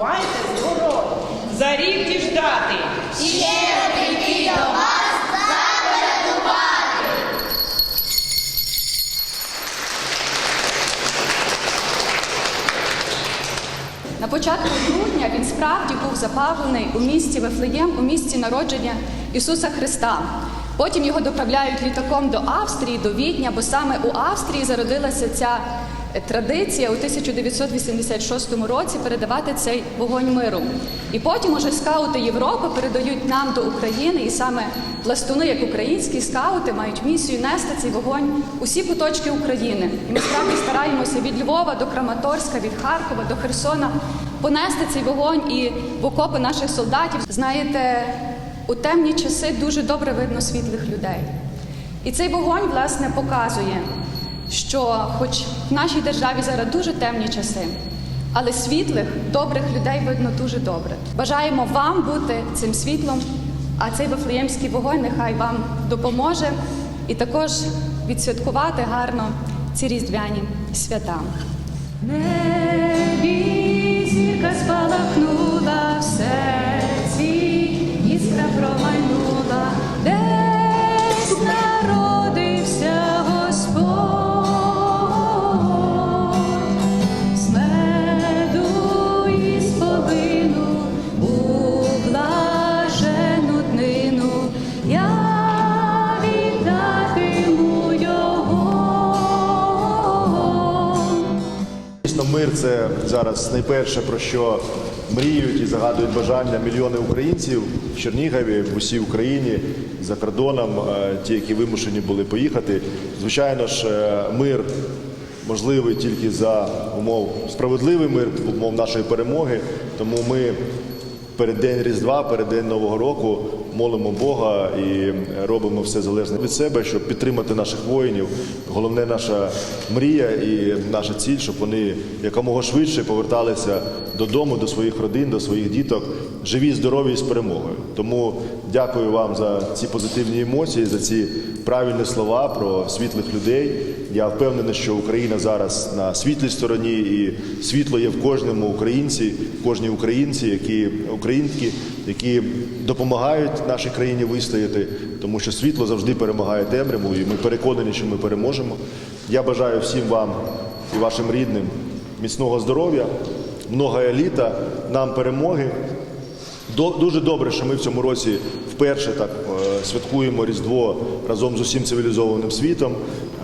бувайте здорові! За рік діждати! Ще прийти до вас запередувати! На початку грудня він справді був запавлений у місті Вифлеєм, у місті народження Ісуса Христа. Потім його доправляють літаком до Австрії, до Відня, бо саме у Австрії зародилася ця традиція у 1986 році передавати цей вогонь миру. І потім уже скаути Європи передають нам до України, і саме пластуни, як українські скаути, мають місію нести цей вогонь усі куточки України. І ми справді стараємося від Львова до Краматорська, від Харкова до Херсона понести цей вогонь і в окопи наших солдатів. Знаєте, у темні часи дуже добре видно світлих людей. І цей вогонь, власне, показує, що, хоч в нашій державі зараз дуже темні часи, але світлих, добрих людей видно дуже добре. Бажаємо вам бути цим світлом, а цей вифлеємський вогонь нехай вам допоможе і також відсвяткувати гарно ці різдвяні свята. Небі зірка спалахнула в Дійсно, мир це зараз найперше про що мріють і загадують бажання мільйони українців в Чернігові, в усій Україні, за кордоном, е, ті, які вимушені були поїхати. Звичайно ж, е, мир можливий тільки за умов справедливий мир, умов нашої перемоги. Тому ми перед день Різдва, перед день Нового року молимо Бога і робимо все залежне від себе, щоб підтримати наших воїнів. Головне наша мрія і наша ціль, щоб вони якомога швидше поверталися додому, до своїх родин, до своїх діток, живі, здорові і з перемогою. Тому дякую вам за ці позитивні емоції, за ці правильні слова про світлих людей. Я впевнений, що Україна зараз на світлій стороні, і світло є в кожному українці, в кожній українці, які українки, які допомагають нашій країні вистояти, тому що світло завжди перемагає темряву, і ми переконані, що ми переможемо. Я бажаю всім вам і вашим рідним міцного здоров'я, много літа, нам перемоги. Дуже добре, що ми в цьому році вперше так святкуємо Різдво разом з усім цивілізованим світом.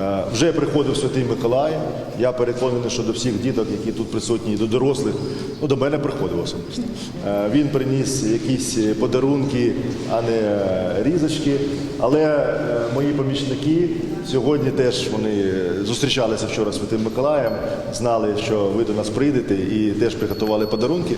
Е, Вже приходив Святий Миколай. Я переконаний, що до всіх діток, які тут присутні, і до дорослих, ну до мене приходив особисто. Е, Він приніс якісь подарунки, а не е, різочки. Але мої помічники сьогодні теж вони зустрічалися вчора з Святим Миколаєм, знали, що ви до нас прийдете, і теж приготували подарунки.